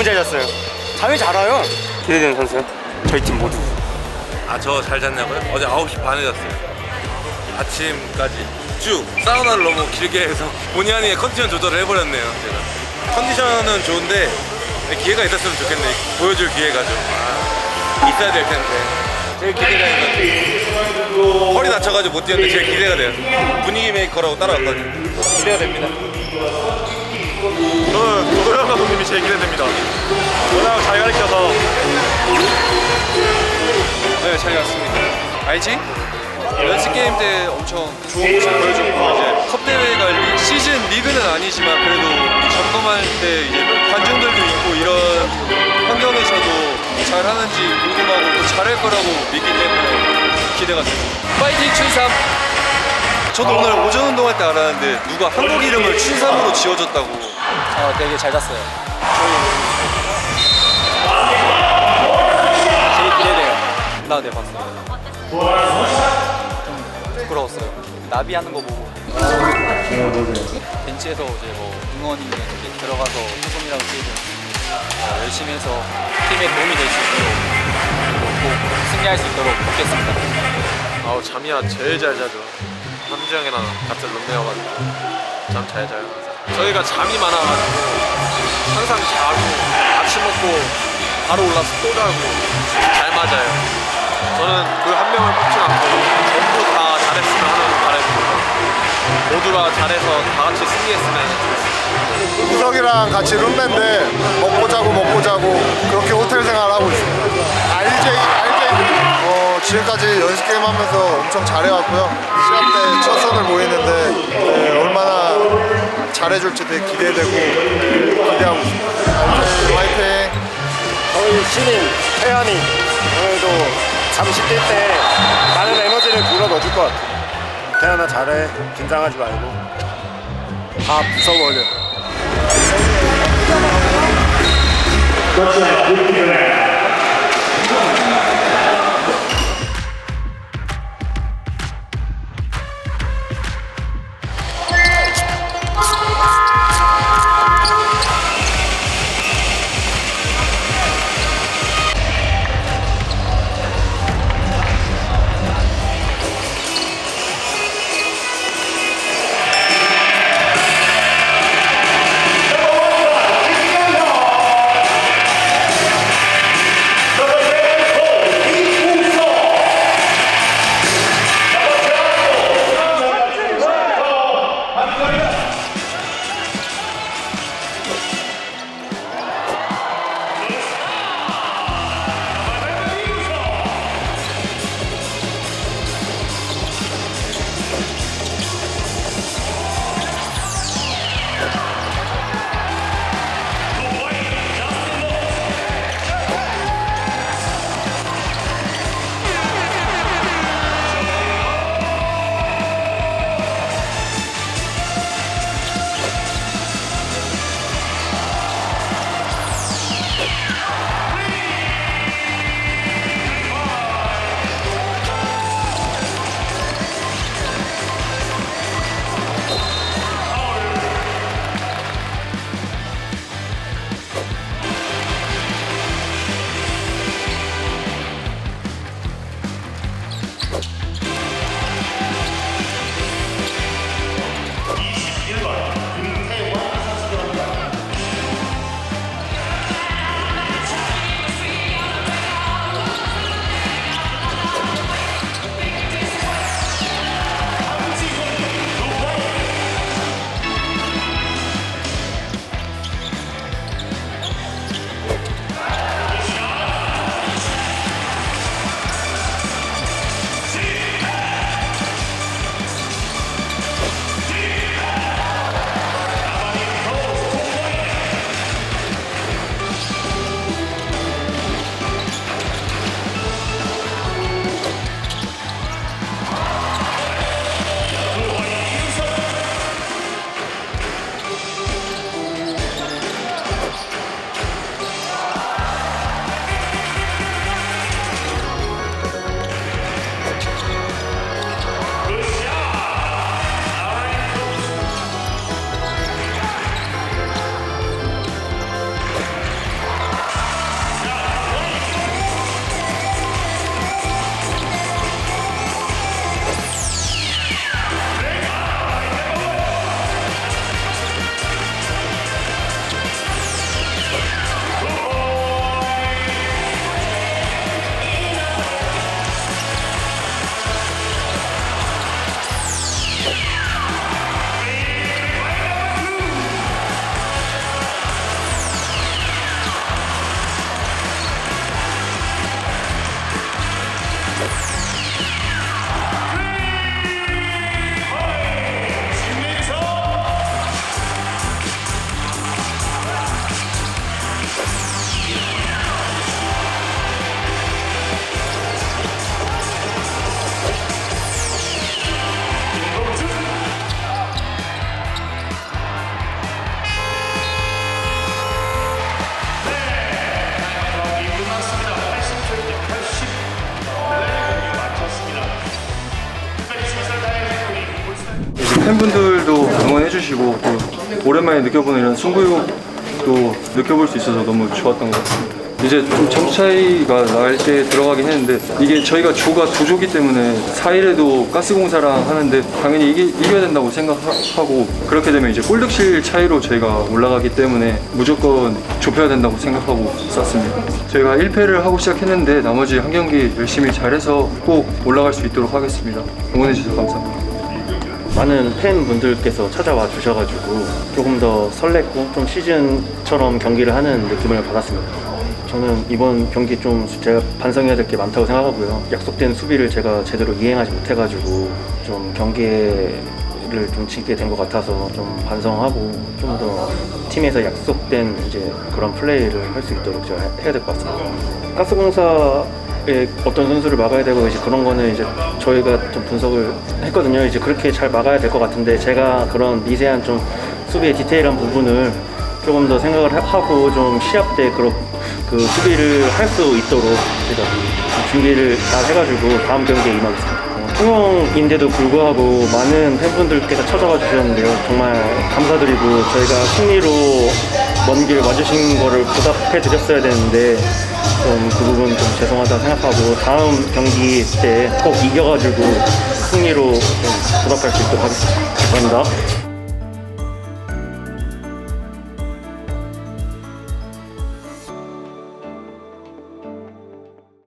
너무 잘 잤어요. 잠이 잘 와요. 기대되는 선수요? 저희 팀 모두. 아 저 잘 잤냐고요? 어제 9시 반에 잤어요 아침까지 쭉 사우나를 너무 길게 해서 본의 아니게 컨디션 조절을 해버렸네요 제가 컨디션은 좋은데 기회가 있었으면 좋겠네 보여줄 기회가 좀 아, 있어야 될 텐데 제일 기대가 있는 허리 다쳐가지고 못 뛰었는데 제일 기대가 돼요 분위기 메이커라고 따라왔거든요 기대가 됩니다 감독님이 제일 기대됩니다. 워낙 잘 가르쳐서 네, 잘 갔습니다. 알지? 연습 게임 때 엄청 좋은 모습 보여줬고 이제 컵 대회가 리- 시즌 리그는 아니지만 그래도 이 점검할 때 이제 관중들도 있고 이런 환경에서도 잘 하는지 궁금하고 또 잘할 거라고 믿기 때문에 기대가 됩니다. 파이팅 춘삼! 저도 오늘 오전 운동할 때 알았는데 누가 한국 이름을 춘삼으로 지어줬다고 어, 되게 잘 잤어요. 제일 기대돼요. 나 네, 봤어요. 좀 부끄러웠어요. 나비 하는 거 보고. 벤치에서 이제 뭐 응원이 이렇게 들어가서 소송이라고 쓰이든 어, 열심히 해서 팀에 도움이 될 수 있도록 꼭 승리할 수 있도록 돕겠습니다. 아우 잠이야 제일 잘 자죠. 함지 형이랑 같은 룸메여가지고 잠 잘 자요. 저희가 잠이 많아가지고 먹고 바로 올라서 또 자고 잘 맞아요. 저는 그 한 명을 뽑지 않고 전부 다 잘했으면 하는 바람입니다. 모두가 잘해서 다 같이 승리했으면 좋겠습니다. 구석이랑 같이 룸메인데 먹고 자고 먹고 자고 그렇게 호텔 생활을 하고 있습니다. RJ, RJ 어, 지금까지 연습 게임 하면서 엄청 잘해왔고요. 시합 때 첫 선을 보이는데 네, 얼마나 잘해줄지 되게 기대되고 기대하고 있습니다. 신인 태연이 오늘도 잠시 뛸 때 많은 에너지를 불어 넣어줄 것 같아요. 태연아 잘해. 긴장하지 말고. 다 부숴버려. 팬분들도 응원해주시고 또 오랜만에 느껴보는 이런 승부욕도 느껴볼 수 있어서 너무 좋았던 것 같습니다. 이제 좀 점수 차이가 날 때 들어가긴 했는데 이게 저희가 조가 두 조기 때문에 4일에도 가스공사랑 하는데 당연히 이기, 이겨야 된다고 생각하고 그렇게 되면 이제 골득실 차이로 저희가 올라가기 때문에 무조건 좁혀야 된다고 생각하고 쐈습니다. 저희가 1패를 하고 시작했는데 나머지 한 경기 열심히 잘해서 꼭 올라갈 수 있도록 하겠습니다. 응원해주셔서 감사합니다. 많은 팬분들께서 찾아와 주셔가지고 조금 더 설렜고 좀 시즌처럼 경기를 하는 느낌을 받았습니다. 저는 이번 경기 좀 제가 반성해야 될 게 많다고 생각하고요. 약속된 수비를 제가 제대로 이행하지 못해가지고 좀 경기를 좀 지게 된 것 같아서 좀 반성하고 좀 더 팀에서 약속된 이제 그런 플레이를 할 수 있도록 제가 해- 해야 될 것 같습니다. 가스공사 에 어떤 선수를 막아야 되고 이제 그런 거는 이제 저희가 좀 분석을 했거든요. 이제 그렇게 잘 막아야 될 것 같은데 제가 그런 미세한 좀 수비의 디테일한 부분을 조금 더 생각을 하- 하고 좀 시합 때 그런 그 수비를 할 수 있도록 제가 준비를 잘 해가지고 다음 경기에 임하겠습니다. 통영인데도 불구하고 많은 팬분들께서 찾아와 주셨는데요. 정말 감사드리고 저희가 승리로 먼 길 와주신 거를 보답해 드렸어야 되는데 좀 그 부분 좀 죄송하다고 생각하고 다음 경기 때 꼭 이겨가지고 승리로 좀 보답할 수 있도록 하겠습니다. 감사합니다.